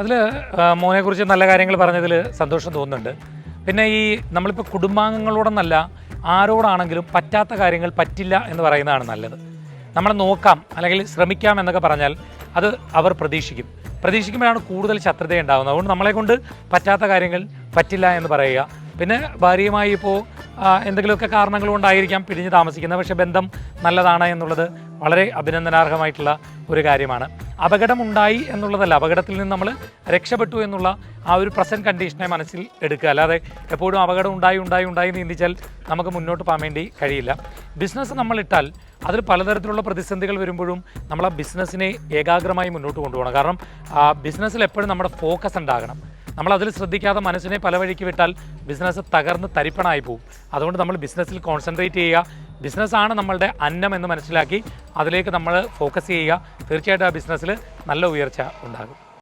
അതിൽ മോനെക്കുറിച്ച് നല്ല കാര്യങ്ങൾ പറഞ്ഞതിൽ സന്തോഷം തോന്നുന്നുണ്ട്. പിന്നെ ഈ നമ്മളിപ്പോൾ കുടുംബാംഗങ്ങളോടൊന്നല്ല ആരോടാണെങ്കിലും പറ്റാത്ത കാര്യങ്ങൾ പറ്റില്ല എന്ന് പറയുന്നതാണ് നല്ലത്. നമ്മൾ നോക്കാം അല്ലെങ്കിൽ ശ്രമിക്കാം എന്നൊക്കെ പറഞ്ഞാൽ അത് അവർ പ്രതീക്ഷിക്കും. പ്രതീക്ഷിക്കുമ്പോഴാണ് കൂടുതൽ ശത്രുത ഉണ്ടാകുന്നത് അതുകൊണ്ട് നമ്മളെ കൊണ്ട് പറ്റാത്ത കാര്യങ്ങൾ പറ്റില്ല എന്ന് പറയുക. പിന്നെ ഭാര്യയുമായി ഇപ്പോൾ എന്തെങ്കിലുമൊക്കെ കാരണങ്ങൾ കൊണ്ടായിരിക്കാം പിരിഞ്ഞ് താമസിക്കുന്നത്. പക്ഷേ ബന്ധം നല്ലതാണ് എന്നുള്ളത് വളരെ അഭിനന്ദനാർഹമായിട്ടുള്ള ഒരു കാര്യമാണ്. അപകടമുണ്ടായി എന്നുള്ളതല്ല. അപകടത്തിൽ നിന്ന് നമ്മൾ രക്ഷപ്പെട്ടു എന്നുള്ള ആ ഒരു പ്രസന്റ് കണ്ടീഷനെ മനസ്സിൽ എടുക്കുക. അല്ലാതെ എപ്പോഴും അപകടം ഉണ്ടായി ഉണ്ടായി ഉണ്ടായി എന്ന് ചിന്തിച്ചാൽ നമുക്ക് മുന്നോട്ട് പോകാൻ വേണ്ടി കഴിയില്ല. ബിസിനസ് നമ്മളിട്ടാൽ അതിൽ പലതരത്തിലുള്ള പ്രതിസന്ധികൾ വരുമ്പോഴും നമ്മൾ ആ ബിസിനസ്സിനെ ഏകാഗ്രമായി മുന്നോട്ട് കൊണ്ടുപോകണം. കാരണം ആ ബിസിനസ്സിൽ എപ്പോഴും നമ്മുടെ ഫോക്കസ് ഉണ്ടാകണം. നമ്മൾ ശ്രദ്ധിക്കാതെ മനസ്സിനെ പല വഴിക്ക് വിട്ടാൽ ബിസിനസ് തകർന്ന് തരിപ്പണായി പോകും അതുകൊണ്ട് നമ്മൾ ബിസിനസ്സിൽ കോൺസെൻട്രേറ്റ് ചെയ്യുക. ബിസിനസ്സാണ് നമ്മളുടെ അന്നം എന്ന് മനസ്സിലാക്കി അതിലേക്ക് നമ്മൾ ഫോക്കസ് ചെയ്യുക. തീർച്ചയായിട്ടും ആ ബിസിനസ്സിൽ നല്ല ഉയർച്ച ഉണ്ടാകും.